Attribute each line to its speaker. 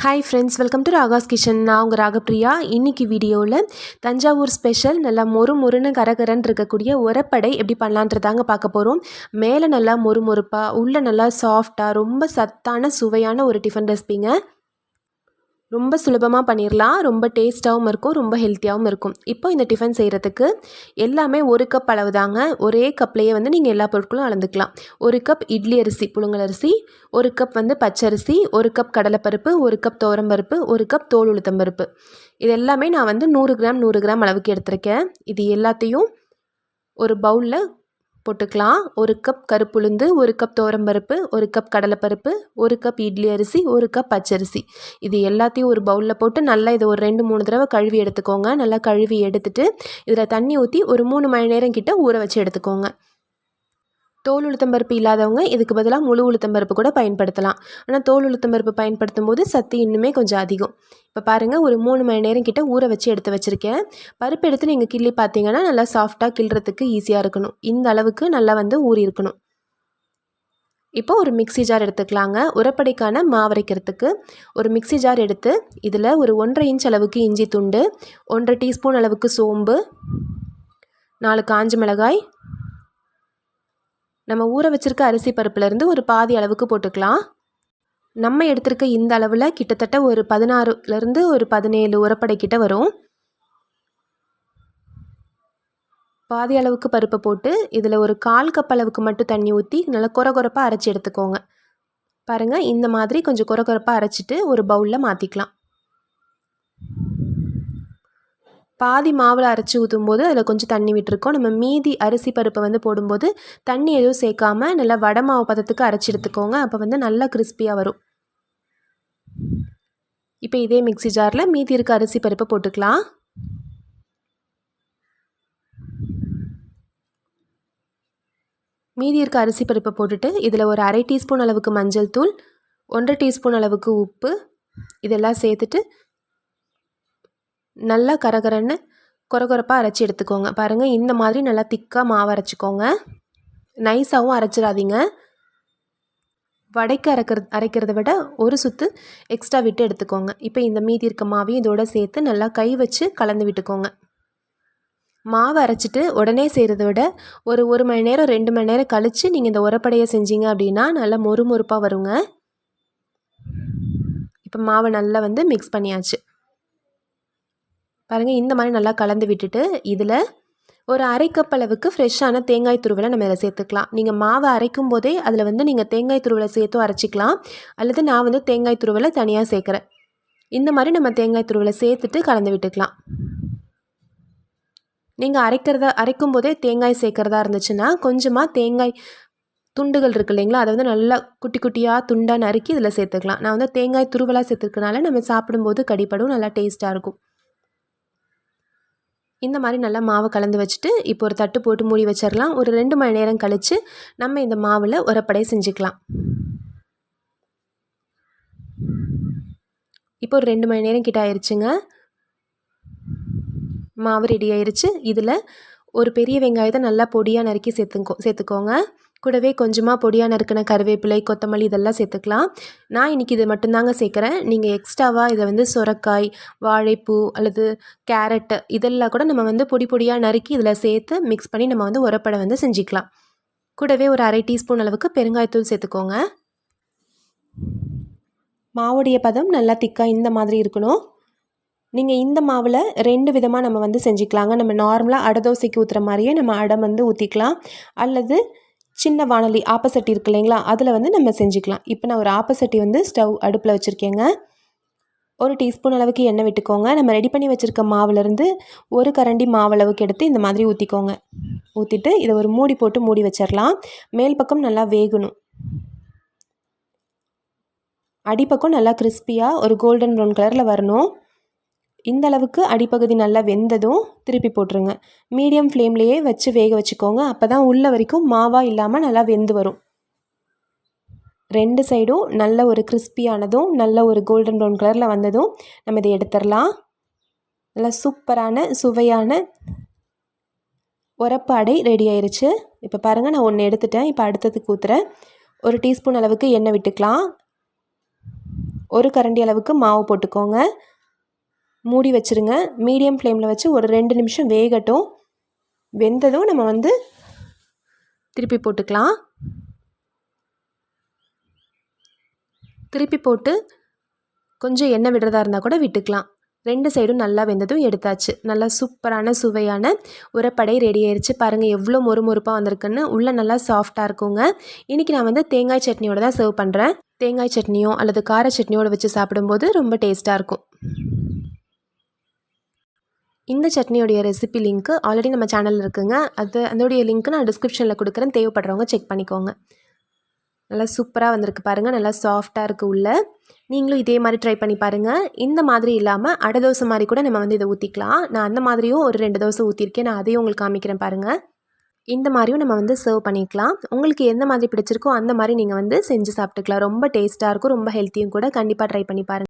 Speaker 1: Hi friends welcome to Raga's kitchen நான் உங்கள் ராகப்பிரியா இன்றைக்கி வீடியோவில் தஞ்சாவூர் ஸ்பெஷல் நல்லா மொறு மொறுன்னு கரகரன் இருக்கக்கூடிய உரப்படை எப்படி பண்ணலான்றதாங்க பார்க்க போகிறோம் மேலே நல்லா மொறு மொறுப்பாக உள்ளே நல்லா சாஃப்டாக ரொம்ப சத்தான சுவையான ஒரு டிஃபன் ரெசிபிங்க ரொம்ப சுலபமாக பண்ணிடலாம் ரொம்ப டேஸ்ட்டாகவும் இருக்கும் ரொம்ப ஹெல்த்தியாகவும் இருக்கும். இப்போ இந்த டிஃபன் செய்கிறதுக்கு எல்லாமே ஒரு கப் அளவு தாங்க ஒரே கப்லேயே வந்து நீங்கள் எல்லா பொருட்களும் அளந்துக்கலாம். ஒரு கப் இட்லி அரிசி புழுங்கல் அரிசி ஒரு கப் வந்து பச்சரிசி ஒரு கப் கடலைப்பருப்பு ஒரு கப் தோரம்பருப்பு ஒரு கப் தோல் உளுத்தம்பருப்பு இது எல்லாமே நான் வந்து நூறு கிராம் நூறு கிராம் அளவுக்கு எடுத்திருக்கேன். இது எல்லாத்தையும் ஒரு பவுலில் போட்டுக்கலாம். ஒரு கப் கருப்புளுந்து ஒரு கப் தோரம்பருப்பு ஒரு கப் கடலைப்பருப்பு ஒரு கப் இட்லி அரிசி ஒரு கப் பச்சரிசி. இது எல்லாத்தையும் ஒரு பவுலில் போட்டு நல்லா இதை ஒரு ரெண்டு மூணு தடவை கழுவி எடுத்துக்கோங்க. நல்லா கழுவி எடுத்துட்டு இதில் தண்ணி ஊற்றி ஒரு மூணு மணி நேரம் கிட்ட ஊற வச்சு எடுத்துக்கோங்க. தோல் உளுத்தம்பருப்பு இல்லாதவங்க இதுக்கு பதிலாக முழு உளுத்தம்பருப்பு கூட பயன்படுத்தலாம். ஆனால் தோல் உளுத்தம்பருப்பு பயன்படுத்தும் போது சத்து இன்னுமே கொஞ்சம் அதிகம். இப்போ பாருங்கள் ஒரு மூணு மணி நேரம் கிட்ட ஊற வச்சு எடுத்து வச்சுருக்கேன். பருப்பு எடுத்து நீங்கள் கிள்ளி பார்த்தீங்கன்னா நல்லா சாஃப்டாக கிள்றதுக்கு ஈஸியாக இருக்கணும். இந்த அளவுக்கு நல்லா வந்து ஊறி இருக்கணும். இப்போ ஒரு மிக்சி ஜார் எடுத்துக்கலாங்க. உரப்படைக்கான மாவரைக்கிறதுக்கு ஒரு மிக்சி ஜார் எடுத்து இதில் ஒரு ஒன்றரை இன்ச் அளவுக்கு இஞ்சி துண்டு ஒன்றரை டீஸ்பூன் அளவுக்கு சோம்பு நாலு காஞ்ச மிளகாய் நம்ம ஊற வச்சுருக்க அரிசி பருப்புலேருந்து ஒரு பாதி அளவுக்கு போட்டுக்கலாம். நம்ம எடுத்திருக்க இந்த அளவில் கிட்டத்தட்ட ஒரு பதினாறுலேருந்து ஒரு பதினேழு உரப்படை கிட்ட வரும். பாதி அளவுக்கு பருப்பை போட்டு இதில் ஒரு கால் கப் அளவுக்கு மட்டும் தண்ணி ஊற்றி நல்லா குறை குறைப்பாக அரைச்சி எடுத்துக்கோங்க. பாருங்கள் இந்த மாதிரி கொஞ்சம் குறை குறைப்பாக அரைச்சிட்டு ஒரு பவுலில் மாற்றிக்கலாம் பாதி மாவில் அரைச்சி ஊற்றும் போது அதில் கொஞ்சம் தண்ணி விட்டுருக்கோம். நம்ம மீதி அரிசி பருப்பை வந்து போடும்போது தண்ணி எதுவும் சேர்க்காமல் நல்லா வடை மாவு பதத்துக்கு அரைச்சி எடுத்துக்கோங்க. அப்போ வந்து நல்லா கிறிஸ்பியாக வரும். இப்போ இதே மிக்சி ஜாரில் மீதி இருக்க அரிசி பருப்பை போட்டுக்கலாம். மீதி இருக்க அரிசி பருப்பை போட்டுட்டு இதில் ஒரு அரை டீஸ்பூன் அளவுக்கு மஞ்சள் தூள் ஒன்றரை டீஸ்பூன் அளவுக்கு உப்பு இதெல்லாம் சேர்த்துட்டு நல்லா கரகரன்னு கொரகொரப்பாக அரைச்சி எடுத்துக்கோங்க. பாருங்கள் இந்த மாதிரி நல்லா திக்காக மாவு அரைச்சிக்கோங்க. நைஸாகவும் அரைச்சிடாதீங்க. வடைக்கு அரைக்கிறது அரைக்கிறத விட ஒரு சுத்து எக்ஸ்ட்ரா விட்டு எடுத்துக்கோங்க. இப்போ இந்த மீதி இருக்க மாவையும் இதோட சேர்த்து நல்லா கை வச்சு கலந்து விட்டுக்கோங்க. மாவு அரைச்சிட்டு உடனே செய்கிறத விட ஒரு ஒரு மணி நேரம் ரெண்டு மணி நேரம் கழித்து நீங்கள் இந்த உரப்படையை செஞ்சீங்க அப்படின்னா நல்லா மொறுமொறுப்பாக வருங்க. இப்போ மாவை நல்லா வந்து மிக்ஸ் பண்ணியாச்சு. பாருங்கள் இந்த மாதிரி நல்லா கலந்து விட்டுட்டு இதில் ஒரு அரை கப் அளவுக்கு ஃப்ரெஷ்ஷான தேங்காய் துருவலை நம்ம இதில் சேர்த்துக்கலாம். நீங்கள் மாவை அரைக்கும் போதே அதில் வந்து நீங்கள் தேங்காய் துருவலை சேர்த்தும் அரைச்சிக்கலாம். அல்லது நான் வந்து தேங்காய் துருவலை தனியாக சேர்க்குறேன். இந்த மாதிரி நம்ம தேங்காய் துருவலை சேர்த்துட்டு கலந்து விட்டுக்கலாம். நீங்கள் அரைக்கிறதா அரைக்கும் போதே தேங்காய் சேர்க்குறதா இருந்துச்சுன்னா கொஞ்சமாக தேங்காய் துண்டுகள் இருக்குது இல்லைங்களா அதை வந்து நல்லா குட்டி குட்டியாக துண்டாக நறுக்கி இதில் சேர்த்துக்கலாம். நான் வந்து தேங்காய் துருவலாக சேர்த்துருக்கனால நம்ம சாப்பிடும்போது கடிப்படும் நல்லா டேஸ்ட்டாக இருக்கும். இந்த மாதிரி நல்லா மாவை கலந்து வச்சுட்டு இப்போ ஒரு தட்டு போட்டு மூடி வச்சிடலாம் ஒரு ரெண்டு மணி நேரம் கழித்து நம்ம இந்த மாவில் உரப்படை செஞ்சுக்கலாம். இப்போ ஒரு ரெண்டு மணி நேரம் கிட்ட ஆயிடுச்சுங்க மாவு ரெடி ஆயிடுச்சு இதில் ஒரு பெரிய வெங்காயத்தை நல்லா பொடியாக நறுக்கி சேர்த்துக்கோ சேர்த்துக்கோங்க. கூடவே கொஞ்சமாக பொடியாக நறுக்கின கருவேப்பிலை கொத்தமல்லி இதெல்லாம் சேர்த்துக்கலாம். நான் இன்றைக்கி இதை மட்டும்தாங்க சேர்க்குறேன். நீங்கள் எக்ஸ்ட்ராவாக இதை வந்து சுரக்காய் வாழைப்பூ அல்லது கேரட்டு இதெல்லாம் கூட நம்ம வந்து பொடி பொடியாக நறுக்கி இதில் சேர்த்து மிக்ஸ் பண்ணி நம்ம வந்து உரப்படை வந்து செஞ்சுக்கலாம். கூடவே ஒரு அரை டீஸ்பூன் அளவுக்கு பெருங்காயத்தூள் சேர்த்துக்கோங்க. மாவுடைய பதம் நல்லா திக்காக இந்த மாதிரி இருக்கணும். நீங்கள் இந்த மாவில் ரெண்டு விதமாக நம்ம வந்து செஞ்சுக்கலாங்க. நம்ம நார்மலாக அடை தோசைக்கு ஊற்றுற மாதிரியே நம்ம அடை வந்து ஊற்றிக்கலாம் அல்லது சின்ன வானொலி ஆப்பசட்டி இருக்கு இல்லைங்களா? அதில் வந்து நம்ம செஞ்சுக்கலாம். இப்போ நான் ஒரு ஆப்பசட்டி வந்து ஸ்டவ் அடுப்பில் வச்சுருக்கேங்க. ஒரு டீஸ்பூன் அளவுக்கு எண்ணெய் விட்டுக்கோங்க. நம்ம ரெடி பண்ணி வச்சுருக்க மாவுலேருந்து ஒரு கரண்டி மாவளவுக்கு எடுத்து இந்த மாதிரி ஊற்றிக்கோங்க ஊற்றிட்டு இதை ஒரு மூடி போட்டு மூடி வச்சிடலாம் மேல் பக்கம் நல்லா வேகணும். அடிப்பக்கம் நல்லா கிறிஸ்பியாக ஒரு கோல்டன் ப்ரௌன் கலரில் வரணும். இந்த அளவுக்கு அடிப்பகுதி நல்லா வெந்ததும் திருப்பி போட்டுருங்க. மீடியம் ஃப்ளேம்லேயே வச்சு வேக வச்சுக்கோங்க. அப்போ தான் உள்ள வரைக்கும் மாவாக இல்லாமல் நல்லா வெந்து வரும். ரெண்டு சைடும் நல்ல ஒரு கிறிஸ்பியானதும் நல்ல ஒரு கோல்டன் ப்ரௌன் கலரில் வந்ததும் நம்ம இதை எடுத்துடலாம் நல்லா சூப்பரான சுவையான உரப்பு அடை ரெடி ஆயிடுச்சு இப்போ பாருங்கள் நான் ஒன்று எடுத்துட்டேன். இப்போ அடுத்ததுக்கு ஊற்றுறேன் ஒரு டீஸ்பூன் அளவுக்கு எண்ணெய் விட்டுக்கலாம். ஒரு கரண்டி அளவுக்கு மாவு போட்டுக்கோங்க. மூடி வச்சுருங்க. மீடியம் ஃப்ளேமில் வச்சு ஒரு ரெண்டு நிமிஷம் வேகட்டும். வெந்ததும் நம்ம வந்து திருப்பி போட்டுக்கலாம். திருப்பி போட்டு கொஞ்சம் எண்ணெய் விடுறதா இருந்தால் கூட விட்டுக்கலாம். ரெண்டு சைடும் நல்லா வெந்ததும் எடுத்தாச்சு. நல்லா சூப்பரான சுவையான உரப்படை ரெடி ஆயிடுச்சு பாருங்கள் எவ்வளோ மொறு மொறுப்பாக வந்திருக்குன்னு. உள்ளே நல்லா சாஃப்டாக இருக்குங்க. இன்றைக்கி நான் வந்து தேங்காய் சட்னியோடு தான் சர்வ் பண்ணுறேன் தேங்காய் சட்னியோ அல்லது கார சட்னியோடு வச்சு சாப்பிடும்போது ரொம்ப டேஸ்ட்டாக இருக்கும். இந்த சட்னியோடைய ரெசிபி லிங்க்கு ஆல்ரெடி நம்ம சேனலில் இருக்குங்க. அது அதோடைய லிங்க்கு நான் டிஸ்கிரிப்ஷனில் கொடுக்குறேன். தேவைப்படுறவங்க செக் பண்ணிக்கோங்க. நல்லா சூப்பராக வந்திருக்கு பாருங்கள் நல்லா சாஃப்டாக இருக்குது உள்ள. நீங்களும் இதே மாதிரி ட்ரை பண்ணி பாருங்கள் இந்த மாதிரி இல்லாமல் அடை தோசை மாதிரி கூட நம்ம வந்து இதை ஊற்றிக்கலாம் நான் அந்த மாதிரியும் ஒரு ரெண்டு தோசை ஊற்றிருக்கேன் நான் அதையும் உங்களுக்கு காமிக்கிறேன் பாருங்கள் இந்த மாதிரியும் நம்ம வந்து சர்வ் பண்ணிக்கலாம். உங்களுக்கு எந்த மாதிரி பிடிச்சிருக்கோ அந்த மாதிரி நீங்கள் வந்து செஞ்சு சாப்பிட்டுக்கலாம். ரொம்ப டேஸ்ட்டாக இருக்கும். ரொம்ப ஹெல்த்தியும் கூட கண்டிப்பாக ட்ரை பண்ணி பாருங்கள்